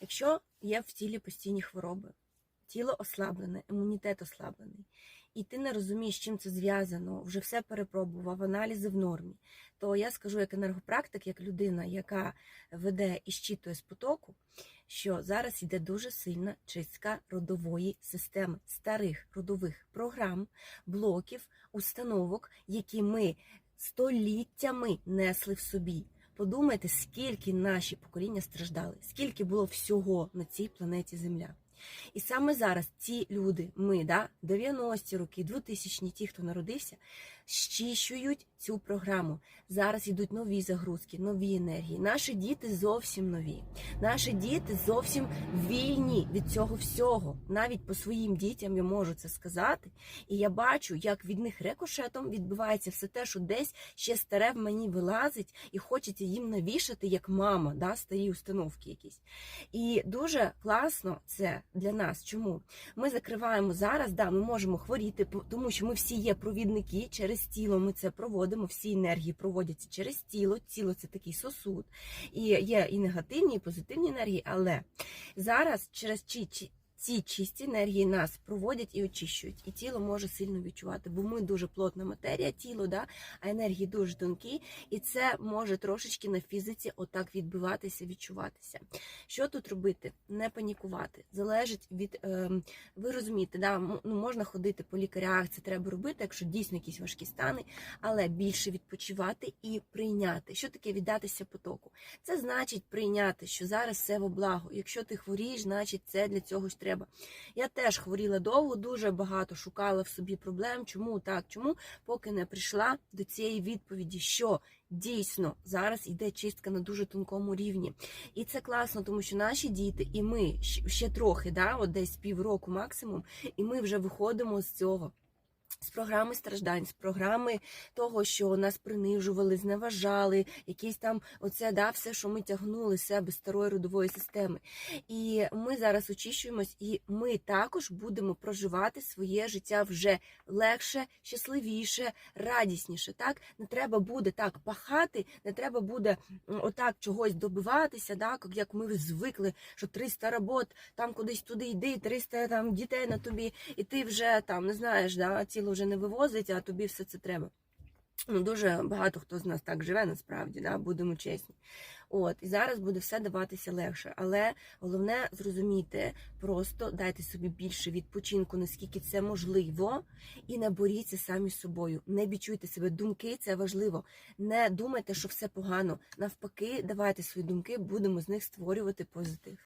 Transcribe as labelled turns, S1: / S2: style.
S1: Якщо є в тілі постійні хвороби, тіло ослаблене, імунітет ослаблений, і ти не розумієш, чим це зв'язано, вже все перепробував, аналізи в нормі, то я скажу як енергопрактик, як людина, яка веде і щитує з потоку, що зараз йде дуже сильна чистка родової системи, старих родових програм, блоків, установок, які ми століттями несли в собі. Подумайте, скільки наші покоління страждали, скільки було всього на цій планеті Земля. І саме зараз ці люди, ми, да, 90-ті роки, 2000-ті, ті, хто народився, щищують цю програму. Зараз йдуть нові загрузки, нові енергії. Наші діти зовсім нові. Наші діти зовсім вільні від цього всього. Навіть по своїм дітям я можу це сказати. І я бачу, як від них рекошетом відбувається все те, що десь ще старе в мені вилазить, і хочеться їм навішати, як мама, да, старі установки якісь. І дуже класно це для нас. Чому? Ми закриваємо зараз, да, ми можемо хворіти, тому що ми всі є провідники через тіло. Ми це проводимо. Всі енергії проводяться через тіло. Тіло це такий сосуд. І є і негативні, і позитивні енергії, але зараз через чи, ці чисті енергії нас проводять і очищують, і тіло може сильно відчувати, бо ми дуже плотна матерія, тіло, да, а енергії дуже тонкі, і це може трошечки на фізиці отак відбиватися, відчуватися. Що тут робити? Не панікувати. Залежить від, ем, ви розумієте, да, ну, можна ходити по лікарях, це треба робити, якщо дійсно якісь важкі стани, але більше відпочивати і прийняти. Що таке віддатися потоку? Це значить прийняти, що зараз все во благо. Якщо ти хворієш, значить це для цього ж треба. Я теж хворіла довго, дуже багато шукала в собі проблем. Чому так? Чому? Поки не прийшла до цієї відповіді, що дійсно зараз йде чистка на дуже тонкому рівні. І це класно, тому що наші діти, і ми ще трохи, да, от десь півроку максимум, і ми вже виходимо з цього. З програми страждань, з програми того, що нас принижували, зневажали, якісь там оце да, все, що ми тягнули себе старої родової системи. І ми зараз очищуємось, і ми також будемо проживати своє життя вже легше, щасливіше, радісніше. Так не треба буде так пахати, не треба буде отак чогось добиватися, да, як ми звикли, що 300 робот, там кудись туди йди, 300 там дітей на тобі, і ти вже там не знаєш, да, тіло вже не вивозить, а тобі все це треба. Ну, дуже багато хто з нас так живе насправді, да, будемо чесні. От, і зараз буде все даватися легше. Але головне зрозуміти, просто дайте собі більше відпочинку, наскільки це можливо, і не боріться самі з собою. Не бічуйте себе. Думки це важливо. Не думайте, що все погано. Навпаки, давайте свої думки, будемо з них створювати позитив.